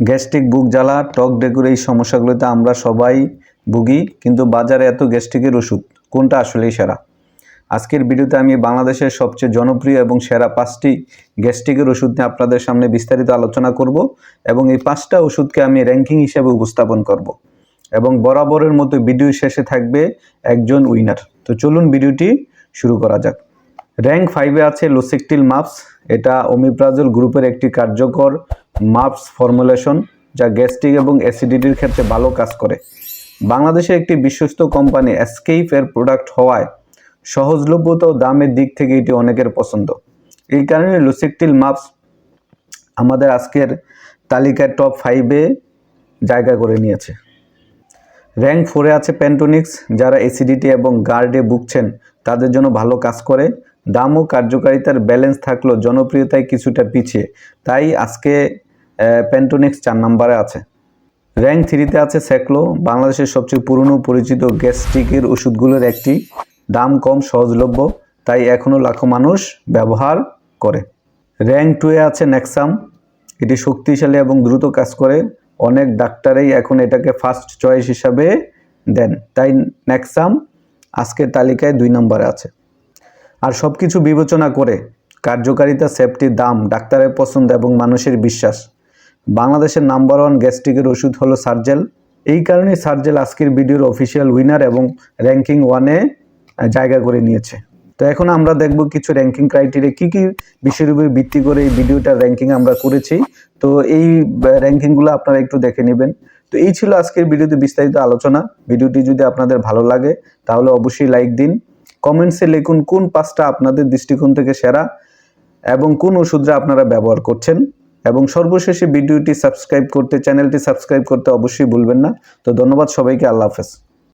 Gastric বুক জ্বালা, টক ডেকুর এই সমস্যাগুলোতে আমরা সবাই ভুগি, কিন্তু বাজারে এত গ্যাস্ট্রিকের ওষুধ, কোনটা আসলেই সেরা? আজকের ভিডিওতে আমি বাংলাদেশের সবচেয়ে জনপ্রিয় এবং সেরা পাঁচটি গ্যাস্ট্রিকের ওষুধ নিয়ে আপনাদের সামনে বিস্তারিত আলোচনা করব এবং এই পাঁচটা ওষুধকে আমি র্যাঙ্কিং হিসেবে উপস্থাপন করব। এবং বরাবরের মতো ভিডিও শেষে থাকবে একজন উইনার তো চলুন ভিডিওটি শুরু করা যাক। র্যাঙ্ক ফাইভে আছে লোসেকটিল মাপস এটা ওমিপ্রাজল গ্রুপের একটি কার্যকর মাপস ফর্মুলেশন, যা গ্যাস্ট্রিক এবং অ্যাসিডিটির ক্ষেত্রে ভালো কাজ করে। বাংলাদেশে একটি বিশ্বস্ত কোম্পানি এর প্রোডাক্ট হওয়ায় সহজলভ্যতা ও দামের দিক থেকে এটি অনেকের পছন্দ। এই কারণে লুসিকটিল মাপস আমাদের আজকের তালিকার টপ ফাইভে জায়গা করে নিয়েছে। র্যাঙ্ক ফোরে আছে প্যান্টোনিক্স যারা এসিডিটি এবং গার্ডে ভুগছেন, তাদের জন্য ভালো কাজ করে। দাম ও কার্যকারিতার ব্যালেন্স থাকলেও জনপ্রিয়তায় কিছুটা পিছিয়ে। তাই আজকে প্যান্টোনিক্স চার নম্বরে আছে। র্যাঙ্ক থ্রিতে আছে স্যাকলো বাংলাদেশের সবচেয়ে পুরনো পরিচিত গ্যাস্ট্রিকের ওষুধগুলোর একটি। দাম কম, সহজলভ্য, তাই এখনও লাখো মানুষ ব্যবহার করে। র্যাঙ্ক টুয়ে আছে নেক্সাম এটি শক্তিশালী এবং দ্রুত কাজ করে। অনেক ডাক্তারেই এখন এটাকে ফার্স্ট চয়েস হিসাবে দেন, তাই নেক্সাম আজকের তালিকায় দুই নম্বরে আছে। আর সব কিছু বিবেচনা করে কার্যকারিতা সেফটি দাম, ডাক্তারের পছন্দ এবং মানুষের বিশ্বাস। বাংলাদেশের নাম্বার ওয়ান গ্যাস্ট্রিকের ওষুধ হলো সার্জেল। এই কারণেই সার্জেল আজকের ভিডিওর অফিসিয়াল উইনার এবং র্যাঙ্কিং ওয়ানে জায়গা করে নিয়েছে। তো এখন আমরা দেখব কিছু র্যাঙ্কিং ক্রাইটেরিয়া কী কী বিষয়ের উপর ভিত্তি করে এই ভিডিওটার র্যাঙ্কিং আমরা করেছি। তো এই র্যাঙ্কিংগুলো আপনারা একটু দেখে নেবেন। তো এই ছিল আজকের ভিডিওতে বিস্তারিত আলোচনা। ভিডিওটি যদি আপনাদের ভালো লাগে, তাহলে অবশ্যই লাইক দিন। কমেন্টসে লিখুন কোন পাঁচটা আপনাদের দৃষ্টিকোণ থেকে সেরা এবং কোন ওষুধটা আপনারা ব্যবহার করছেন। এবং সর্বশেষে ভিডিওটি সাবস্ক্রাইব করতে, চ্যানেলটি সাবস্ক্রাইব করতে অবশ্যই ভুলবেন না। তো ধন্যবাদ সবাইকে, আল্লাহ হাফেজ।